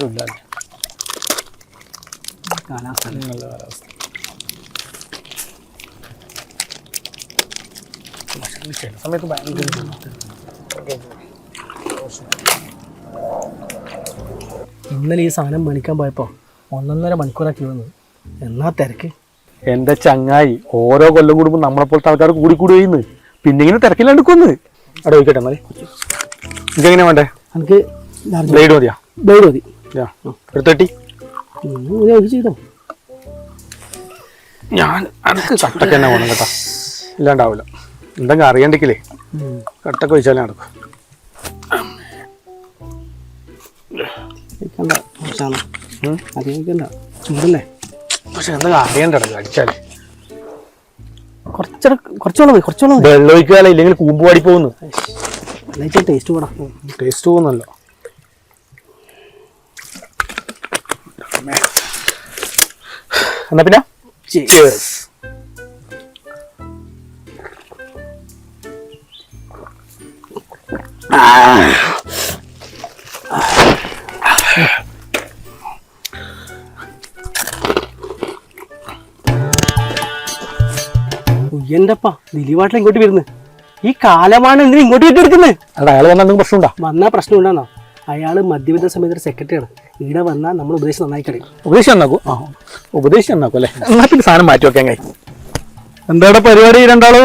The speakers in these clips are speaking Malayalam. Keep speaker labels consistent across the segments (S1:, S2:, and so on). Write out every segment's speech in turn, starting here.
S1: ആരും ഇല്ല
S2: കാലാവസ്ഥ
S1: നല്ല സമയത്ത് ഭയങ്കര
S2: ഇന്നലെ ഈ സാധനം മേടിക്കാൻ പോയപ്പോൾ ഒന്നൊന്നര മണിക്കൂറാക്കി വന്നു. എന്നാ തിരക്ക്?
S1: എന്റെ ചങ്ങായി ഓരോ കൊല്ലം കൂടുമ്പോൾ നമ്മളെ പോലത്തെ ആൾക്കാർ കൂടി കൂടി വയ്യുന്നു പിന്നെ ഇങ്ങനെ തിരക്കില്ലാണ്ട് കൊന്ന് അവിടെ ചോദിക്കട്ടെ മതി എങ്ങനെയാ വേണ്ടേ?
S2: എനിക്ക്
S1: ബ്ലേഡ് മതിയാ?
S2: ബ്ലേഡ് മതി.
S1: എടുത്തട്ടി.
S2: ഇത് ഇത് ചെയ്തോ?
S1: ഞാൻ അനക്ക് കട്ടക്ക് തന്നെ വേണം കേട്ടോ. ഇല്ലാണ്ടാവില്ല എന്തെങ്കിലും അറിയണ്ടെങ്കിലേ. കട്ടക്ക് വെച്ചാലേ നടക്കും.
S2: ചൂടല്ലേ?
S1: പക്ഷെ എന്തെങ്കിലും അറിയണ്ടട അടിച്ചാലേ?
S2: കുറച്ചോളം കുറച്ചോളം മതി.
S1: വെള്ളം ഒഴിക്കാല ഇല്ലെങ്കിൽ കൂമ്പ് പാടി പോകുന്നു.
S2: ടേസ്റ്റ് പോകണം
S1: ടേസ്റ്റ് പോകുന്നല്ലോ. എന്നാ പിന്നെ? Cheers.
S2: ഉയ്യന്റെപ്പ ദിലീപാട്ടിൽ ഇങ്ങോട്ട് വരുന്നു. ഈ കാലമാണ് എന്തിനും ഇങ്ങോട്ട്
S1: കിട്ടിയിരിക്കുന്നത് അയാൾ വന്നാൽ പ്രശ്നം പ്രശ്നമുണ്ടോ?
S2: വന്നാ പ്രശ്നം ഉണ്ടാന്നോ അയാൾ മധ്യവിധ സമയത്തൊരു സെക്രട്ടറിയാണ് ഇവിടെ വന്നാൽ നമ്മൾ ഉപദേശം നന്നായി കഴിയും
S1: ഉപദേശം നന്നാക്കും? ആ ഉപദേശം നന്നാക്കും അല്ലേ? എന്നാ പിന്നെ സാധനം മാറ്റി വെക്കാൻ കഴിയും എന്താടാ പരിപാടി രണ്ടാളോ?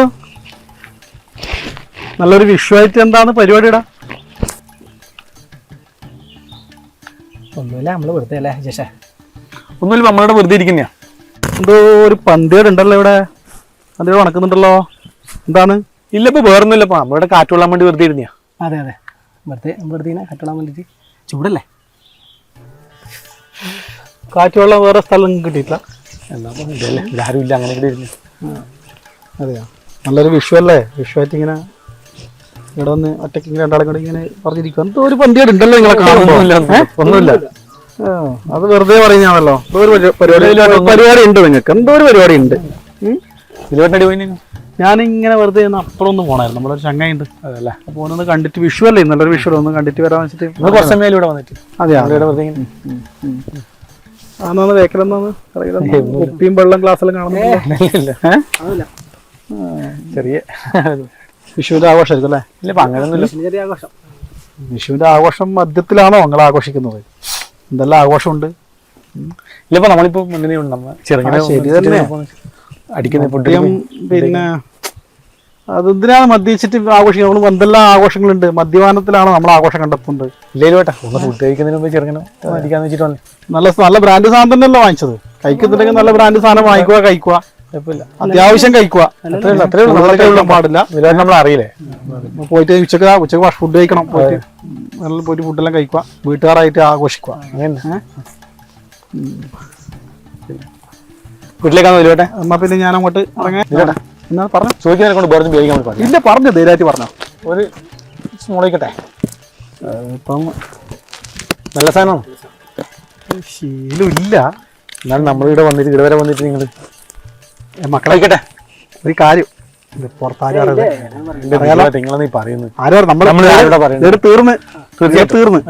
S1: നല്ലൊരു വിഷുവായിട്ട് എന്താണ് പരിപാടിയുടെ
S2: ഒന്നുമില്ല നമ്മൾ വെറുതെ അല്ലേ ജേഷ?
S1: ഒന്നുമില്ല നമ്മളിവിടെ വെറുതെ ഇരിക്കുന്നയാ. എന്തോ ഒരു പന്തിയോട് ഉണ്ടല്ലോ ഇവിടെ. പന്തിയോട് ഉണക്കുന്നുണ്ടല്ലോ. എന്താണ്? ഇല്ല ഇപ്പൊ വേറൊന്നുമില്ല നമ്മളിവിടെ നമ്മളുടെ കാറ്റുകൊള്ളാൻ വേണ്ടി വെറുതെ ഇരുന്നിയാ.
S2: അതെ അതെ. വെറുതെ വെറുതെ കാറ്റ് കൊള്ളാൻ വേണ്ടിയിട്ട് ചൂടല്ലേ?
S1: കാറ്റുവെള്ളം വേറെ സ്ഥലം കിട്ടിയിട്ടില്ല. എന്നാ ഇപ്പൊ ഇതല്ലേ. ഇതാരും ഇല്ല അങ്ങനെ ഇവിടെ ഇരുന്നു.
S3: അതെയോ? നല്ലൊരു വിഷു അല്ലേ? വിഷുവായിട്ട് ഇങ്ങനെ ഇവിടെ വന്ന് ഒറ്റയ്ക്ക് ഇങ്ങനെ രണ്ടാളും കൂടെ ഇങ്ങനെ പറഞ്ഞിരിക്കും. എന്തോ ഒരു പന്തിയോട് ഉണ്ടല്ലോ നിങ്ങളെ കാണുന്നില്ല
S1: ഒന്നുമില്ല.
S3: അത് വെറുതെ പറയുന്നതാണല്ലോ. എന്തോ ഒരു പരി- പരിപാടി പരിപാടി ഉണ്ട് നിങ്ങൾക്ക്. എന്തോ ഒരു പരിപാടി ഉണ്ട്?
S1: പോയി
S3: ഞാനിങ്ങനെ വെറുതെ ഒന്ന് അപ്പുറം ഒന്ന് പോണായിരുന്നു. നമ്മളൊരു ചങ്ങായി ഉണ്ട്
S1: അതല്ലേ.
S3: അപ്പോൾ ഒന്ന് കണ്ടിട്ട് വിഷു അല്ലേ നല്ലൊരു വിഷു ഒന്ന് കണ്ടിട്ട് വരാൻ വെച്ചിട്ട്
S1: കുറച്ച് സമയം ഇവിടെ വന്നിട്ട്.
S3: അതെയാ?
S1: ഇവിടെ വെറുതെ
S3: ആന്നാന്ന് വേക്കലെന്നാന്ന് അറിയില്ല. ഉപ്പിയും വെള്ളം ഗ്ലാസ്സെല്ലാം കാണുന്നില്ല
S1: ചെറിയ
S3: വിഷുവിന്റെ ആഘോഷമായിരിക്കും അല്ലേ?
S1: ഇല്ല അങ്ങനെയൊന്നുമില്ല
S2: ചെറിയ ആഘോഷം.
S3: വിഷുവിന്റെ ആഘോഷം മധ്യത്തിലാണോ നിങ്ങൾ ആഘോഷിക്കുന്നത്? എന്തെല്ലാം ആഘോഷമുണ്ട്?
S1: ഇല്ല ഇപ്പൊ നമ്മളിപ്പോ മുന്നേ ഉണ്ട്. നമ്മ ചെറുങ്ങനെ
S3: ശരി തന്നെ.
S1: അടിക്കുന്ന
S3: മദ്യം അതെന്തിനാണ് മദ്യച്ചിട്ട് ആഘോഷിക്കുന്നത്? നമ്മൾ എന്തെല്ലാം ആഘോഷങ്ങളുണ്ട്? മദ്യപാനത്തിലാണോ നമ്മൾ ആഘോഷം കണ്ടെത്തുന്നത്?
S1: ഒന്ന് ഫുഡ് കഴിക്കുന്നതിന് മുമ്പ് ചെറുങ്ങനെ
S3: നല്ല നല്ല ബ്രാൻഡ് സാധനം തന്നെയല്ലോ വാങ്ങിച്ചത്? കഴിക്കുന്നുണ്ടെങ്കിൽ നല്ല ബ്രാൻഡ് സാധനം വാങ്ങിക്കുക കഴിക്കുക. അത്യാവശ്യം കഴിക്കുക. പാടില്ല.
S1: നമ്മൾ അറിയില്ലേ?
S3: പോയിട്ട് ഉച്ചയ്ക്ക് ഉച്ചയ്ക്ക് ഫുഡ് കഴിക്കണം. പോയിട്ട് നല്ല പോയിട്ട് ഫുഡെല്ലാം കഴിക്കുക. വീട്ടുകാരായിട്ട് ആഘോഷിക്കുക.
S1: അങ്ങനെ വരുവട്ടെ
S3: എന്നാ പിന്നെ ഞാൻ അങ്ങോട്ട് ഇറങ്ങാൻ എന്നാ പറഞ്ഞു?
S1: ചോദിക്കാൻ കൊണ്ട് പറഞ്ഞു പേടിക്കാൻ വേണ്ടി പറഞ്ഞു
S3: ഇല്ല പറഞ്ഞു ധൈര്യമായിട്ട് പറഞ്ഞോ.
S1: ഒരു മുളയിക്കട്ടെ
S3: ഇപ്പം
S1: നല്ല സാധനമാണ്?
S3: ശീലമില്ല.
S1: എന്നാലും നമ്മളിവിടെ വന്നിട്ട് ഇവിടെ വരെ വന്നിട്ട് നിങ്ങൾ മക്കളായിക്കട്ടെ
S3: ഒരു കാര്യം. തീർന്ന്.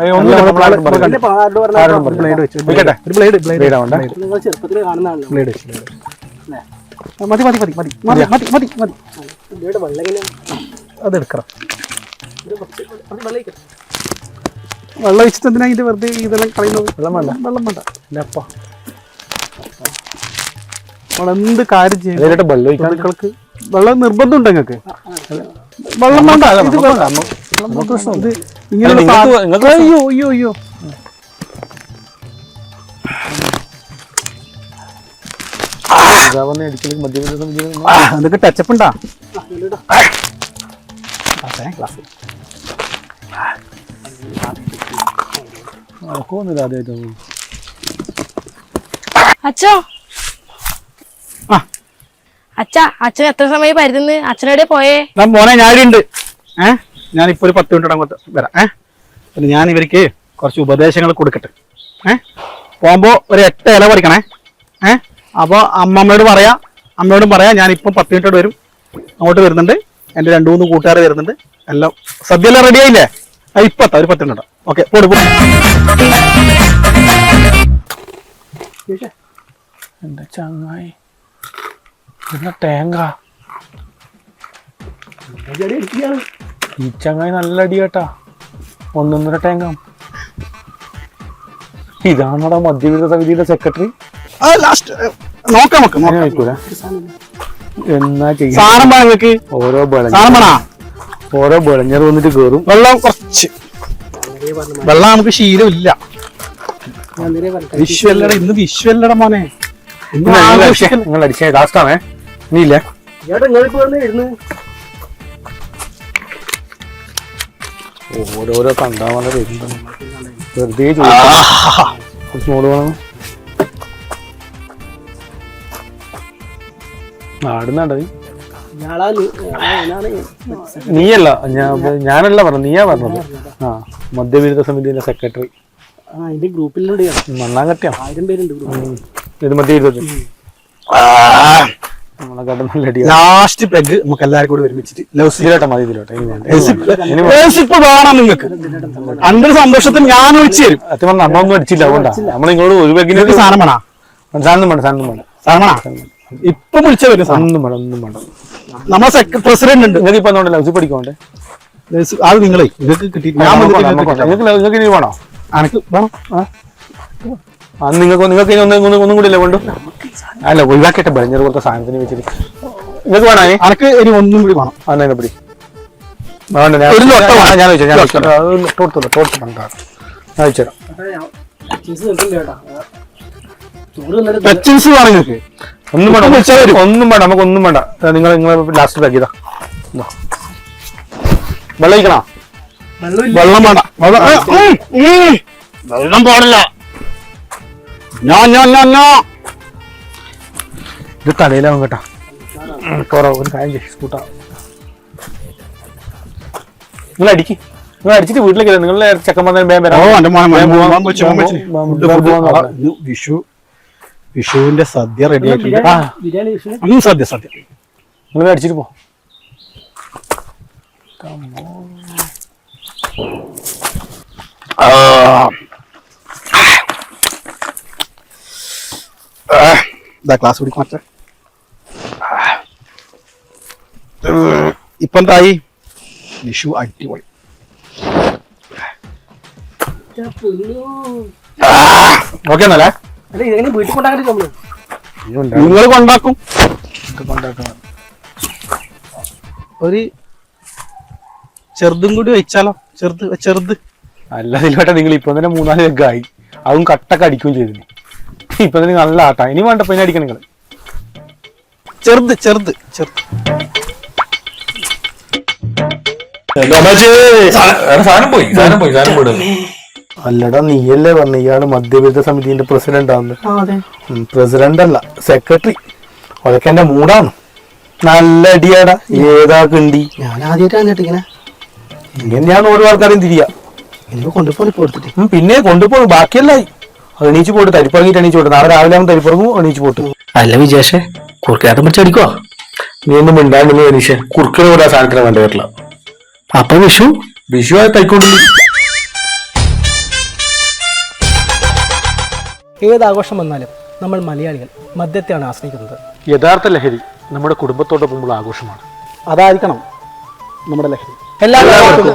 S3: മതി മതി മതി മതി. മതി മതി മതി മതി.
S2: അതെടുക്കണം. വെള്ളം
S3: അത് എടുക്കണം വെള്ളം ഒഴിച്ചിട്ട് എന്തിനാ ഇത് വെറുതെ ഇതെല്ലാം കളയുന്നത്? വെള്ളം വേണ്ട. വെള്ളം വേണ്ട.
S1: ഇല്ലപ്പാ
S3: നമ്മളെന്ത് കാര്യം ചെയ്യും
S1: വെള്ളം
S3: വെള്ളം നിർബന്ധമുണ്ട് നിങ്ങൾക്ക് വെള്ളം വേണ്ട. ഇത് വെള്ളം- ഇത് ഇങ്ങനെ അയ്യോ അയ്യോ അയ്യോ. എന്തൊക്കെ ടച്ചപ്പ് ഉണ്ടാ?
S1: നടക്കുമെന്നില്ല ആദ്യമായിട്ട്
S4: അച്ഛോ.
S3: ആ.
S4: അച്ഛ അച്ഛൻ എത്ര സമയം പരുതുന്ന് അച്ഛനോടെ പോയേ?
S3: ഞാൻ മോനെ ഞാനുണ്ട് ഏ? ഞാനിപ്പോ ഒരു പത്ത് മിനിറ്റ് അങ്ങോട്ട് വരാം. ഏ? പിന്നെ ഞാൻ ഇവർക്ക് കുറച്ച് ഉപദേശങ്ങൾ കൊടുക്കട്ടെ. ഏ? പോകുമ്പോ ഒരു എട്ട് ഇല പറിക്കണേ. ഏ? അപ്പോൾ അമ്മമ്മയോട് പറയാ അമ്മയോടും പറയാ ഞാനിപ്പം പത്ത് മിനിറ്റോട് വരും. അങ്ങോട്ട് വരുന്നുണ്ട്. എന്റെ രണ്ട് മൂന്ന് കൂട്ടുകാർ വരുന്നുണ്ട്. എല്ലാം സദ്യ എല്ലാം റെഡി ആയില്ലേ? ആ, ഇപ്പൊ എത്താം, ഒരു പത്ത് മിനിറ്റ് ഓക്കെ പോട് പോ
S1: എന്താ ചങ്ങായി? ഈ ചങ്ങായി നല്ല അടി കേട്ടാ ഒന്നൊന്നര തേങ്ങ. ഇതാണോടാ മധ്യവിരുദ്ധ സമിതിയുടെ സെക്രട്ടറി
S3: ലാസ്റ്റ് നോക്കാം നമുക്ക് നോക്കാം.
S1: എന്നാ ചെയ്യാ?
S3: സാധനം നിങ്ങൾക്ക്?
S1: ഓരോ
S3: സാധനം വേണോ?
S1: ഓരോ വിളഞ്ഞർ വന്നിട്ട് കേറും.
S3: വെള്ളം കുറച്ച്. വെള്ളം നമുക്ക് ശീലമില്ല വിശ്വല്ലട ഇന്ന് വിശ്വല്ലട മോനെ. ഇന്ന് ആഘോഷിക്കൽ.
S1: നിങ്ങൾ അടിച്ചേ ഇനിയില്ലേ
S2: നിങ്ങളിപ്പോ വന്ന് ഇരുന്ന്?
S1: ഓരോരോ വരുന്നുണ്ട്. വെറുതെ ചോദിക്കാം. കുറച്ച് മോൾ വേണം. നീയല്ല ഞാൻ ഞാനല്ല പറഞ്ഞു നീയാ പറഞ്ഞത്. ആ മദ്യവിരുദ്ധ സമിതിയിലെ സെക്രട്ടറി.
S2: ആ അതിന്റെ ഗ്രൂപ്പിലുണ്ട്. ഞാൻ.
S1: നന്നാൻ കട്ടിയാ
S2: ആയിരം പേരുണ്ട്
S1: ഇത്
S3: ലാസ്റ്റ് പെഗ് നമുക്ക് എല്ലാവരും കൂടി ഒരുമിച്ചിട്ട് ലവ്
S1: ഇതിലോട്ടെ മതി ഇതിലോട്ടെ
S3: വേണം നിങ്ങൾക്ക്. അന്റെ സന്തോഷത്തിൽ ഞാൻ ഒഴിച്ചു തരും.
S1: സത്യം പറഞ്ഞാൽ നമ്മളൊന്നും അടിച്ചില്ല അതുകൊണ്ടാ. നമ്മൾ നിങ്ങളോട് ഒരു
S3: നിങ്ങൾക്ക് സാധനം വേണം?
S1: സാധനം വേണ്ട സാധനം വേണ്ട.
S3: സാധനം വേണോ? ഇപ്പൊ വിളിച്ച വരും
S1: ഒന്നും ഒന്നും
S3: നമ്മളെ പ്രസിഡന്റ് ഉണ്ട്.
S1: നിങ്ങൾക്ക് ഇപ്പൊ എന്തുകൊണ്ട് ലൗസി പഠിക്കോണ്ടേ
S3: അത് നിങ്ങളെ. നിങ്ങൾക്ക് കിട്ടി നിങ്ങൾക്ക്.
S1: നിങ്ങൾക്ക് നിങ്ങൾക്ക് വേണോ?
S3: അനക്ക് വേണം?
S1: അന്ന് നിങ്ങൾക്ക് നിങ്ങൾക്ക് ഇനി ഒന്നും കൂടി അല്ലേ കൊണ്ടു അല്ല ഒഴിവാക്കട്ടെ ബെഞ്ചർ പോലത്തെ സാധനത്തിന് വെച്ചിട്ട്. നിങ്ങൾക്ക് വേണോ
S3: അനക്ക് ഇനി ഒന്നും കൂടി വേണം.
S1: അന്നെ പിടി. ഞാൻ
S3: ഒരു ലൊട്ട വേണം. വേണം നിങ്ങൾക്ക്.
S1: ഒന്നും വേണ്ട ഒന്നും ഒന്നും വേണ്ട നമുക്ക് ഒന്നും വേണ്ട നിങ്ങൾ നിങ്ങൾ ലാസ്റ്റ് ബാക്കിയതാ വെള്ളം ഒഴിക്കണോ
S3: വെള്ളം വേണ്ട വെള്ളം പാടില്ല ഞാൻ ഞാൻ ഞാൻ ഞാൻ
S1: ഇത് തലയിലാവും കേട്ടാ കുറവ് ഒരു കാര്യം ചെയ്യും സ്കൂട്ടാ നിങ്ങൾ അടിക്ക് നിങ്ങൾ അടിച്ചിട്ട് വീട്ടിലേക്ക് നിങ്ങളുടെ നിങ്ങളെ ചെക്കൻ വന്നാൽ വേഗം
S3: ഓ
S1: വരാം
S3: വിഷു വിഷുവിന്റെ സദ്യ റെഡി ആയിട്ടുണ്ട്
S1: ആ.
S2: ബിരിയാണി
S3: ഉം, സദ്യ സദ്യ
S1: നിങ്ങൾ അടിച്ചിട്ട് പോ.
S3: ഇതാ ക്ലാസ് പിടിക്കും മറ്റേ. ഇപ്പൊ എന്തായി? വിഷു അടിപൊളി.
S1: ഓക്കെ എന്നല്ലേ
S2: വീട്ടിൽ കൊണ്ടാക്കി നമ്മൾ?
S3: നിങ്ങൾ കൊണ്ടാക്കും. ഒരു ചെറുതും കൂടി വെച്ചാലോ? ചെറുത് ചെറുത്.
S1: അല്ല ഇതിലോട്ടെ നിങ്ങൾ ഇപ്പൊ തന്നെ മൂന്നാൽ ലെഗായി അതും കട്ടൊക്കെ അടിക്കുകയും ചെയ്തു ഇപ്പൊ തന്നെ നല്ല ആട്ടാ. ഇനി വേണ്ട പിന്നെ അടിക്കണം നിങ്ങൾ
S3: ചെറുത് ചെറുത് ചെറുത്.
S5: സാധനം പോയി സാധനം പോയി സാധനം പോയി
S1: അല്ലടാ നീയല്ലേ പറഞ്ഞു ഇയാൾ മധ്യവിരുദ്ധ സമിതിന്റെ പ്രസിഡന്റ് ആണ് പ്രസിഡന്റ് അല്ല സെക്രട്ടറി. അതൊക്കെ എന്റെ മൂടാണ്. നല്ല അടിയാടാ ഏതാ കിണ്ടി?
S2: ഞാൻ ആദ്യമായിട്ടാണ് ചേട്ടാ ഇങ്ങനെ
S1: ഇങ്ങനെയാണ് ഓരോ ആൾക്കാരും തിരിയാ? പിന്നെ കൊണ്ടുപോകും ബാക്കിയല്ലായി അത് എണീച്ച് പോട്ട് തരിപ്പറങ്ങിട്ട് എണീച്ച് പോട്ട്. നാളെ രാവിലെ ആകുമ്പോൾ തരിപ്പറങ്ങും എണീച്ച് പോട്ട്.
S2: അല്ല വിജേഷേ കുറുക്കാട്ടം പിടിച്ച് അടിക്കോ
S1: നീ ഒന്നും മിണ്ടാണ്ട് വിനീഷേ കുറുക്കിന് കൂടെ ആ സാധനത്തിന് വേണ്ട വരില്ല
S2: അപ്പൊ വിഷു?
S1: വിഷു ആയി തൈക്കൊണ്ടില്ല
S2: ഏത് ആഘോഷം വന്നാലും നമ്മൾ മലയാളികൾ മദ്യത്തെയാണ് ആശ്രയിക്കുന്നത്.
S1: യഥാർത്ഥ ലഹരി നമ്മുടെ കുടുംബത്തോടൊപ്പമുള്ള ആഘോഷമാണ്.
S3: അതായിരിക്കണം നമ്മുടെ ലഹരി.
S2: എല്ലാവർക്കും